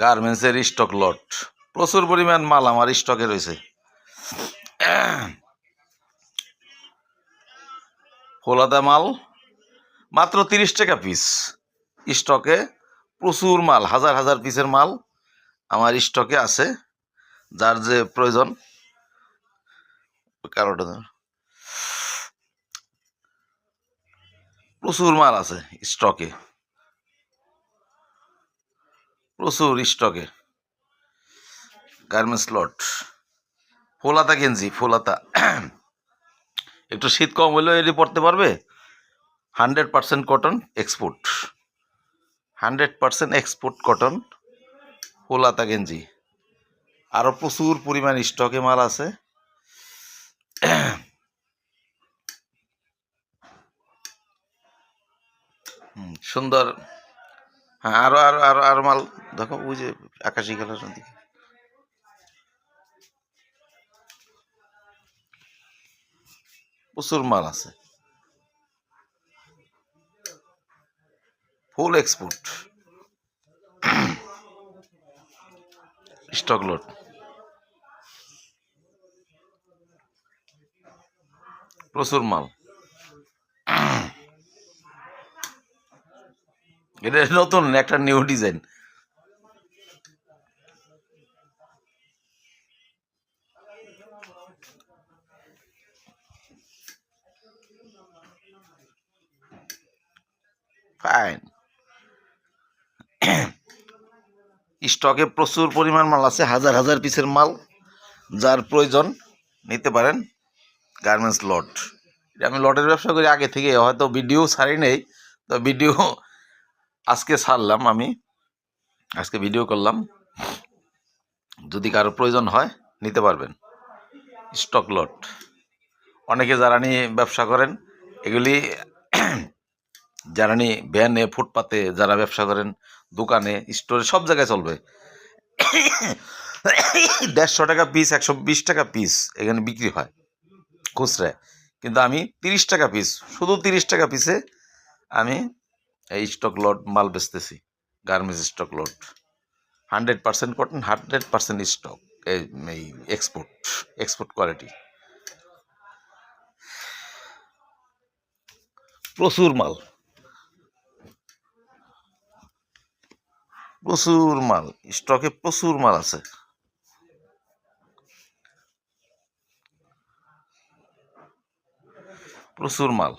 গার্মেন্টসের stock lot. প্রচুর পরিমাণ মাল আমার স্টকে রয়েছে। ফোলাদা মাল, মাত্র তিরিশ টাকা পিস স্টকে প্রচুর মাল, হাজার হাজার পিসের মাল আমার স্টকে আছে। যার যে প্রয়োজন। কারোটা প্রচুর মাল আছে স্টকে। প্রচুর স্টকে। গার্মেন্টস লট। ফোলাতা গেঞ্জি, ফোলাতা। একটু শীত কম হলেও এটি পড়তে পারবে। Hundred percent cotton export. Hundred percent export cotton ফোলাতা গেঞ্জি। আরও প্রচুর পরিমাণ স্টকে মাল আছে। সুন্দর। হ্যাঁ আরও আরও আরও আরও মাল দেখো, ওই যে আকাশি কালার দিকে প্রচুর মাল আছে। ফুল এক্সপোর্ট স্টক লোড প্রচুর মাল। এটা নতুন, একটা নিউ ডিজাইন ফাইন স্টকে প্রচুর পরিমাণ মাল আছে, হাজার হাজার পিসের মাল, যার প্রয়োজন, নিতে পারেন গার্মেন্টস লট আমি লটের ব্যবসা করি আগে থেকে, হয়তো ভিডিও ছাড়ি নেই, তো ভিডিও আজকে ছাড়লাম আমি, আজকে ভিডিও করলাম। যদি কারও প্রয়োজন হয়, নিতে পারবেন। স্টক লট অনেকে যারা নিয়ে ব্যবসা করেন এগুলি নিয়ে ভ্যানে ফুটপাতে যারা ব্যবসা করেন, দোকানে স্টোরে সব জায়গায় চলবে। দেড়শো টাকা পিস একশো বিশ টাকা পিস এখানে বিক্রি হয় খুচরায় কিন্তু আমি তিরিশ টাকা পিস শুধু তিরিশ টাকা পিসে আমি এই স্টক লট মাল বেচতেছি garments stock lot hundred percent cotton hundred percent stock এই এক্সপোর্ট এক্সপোর্ট কোয়ালিটি প্রচুর মাল। প্রচুর মাল স্টকে প্রচুর মাল আছে। প্রচুর মাল।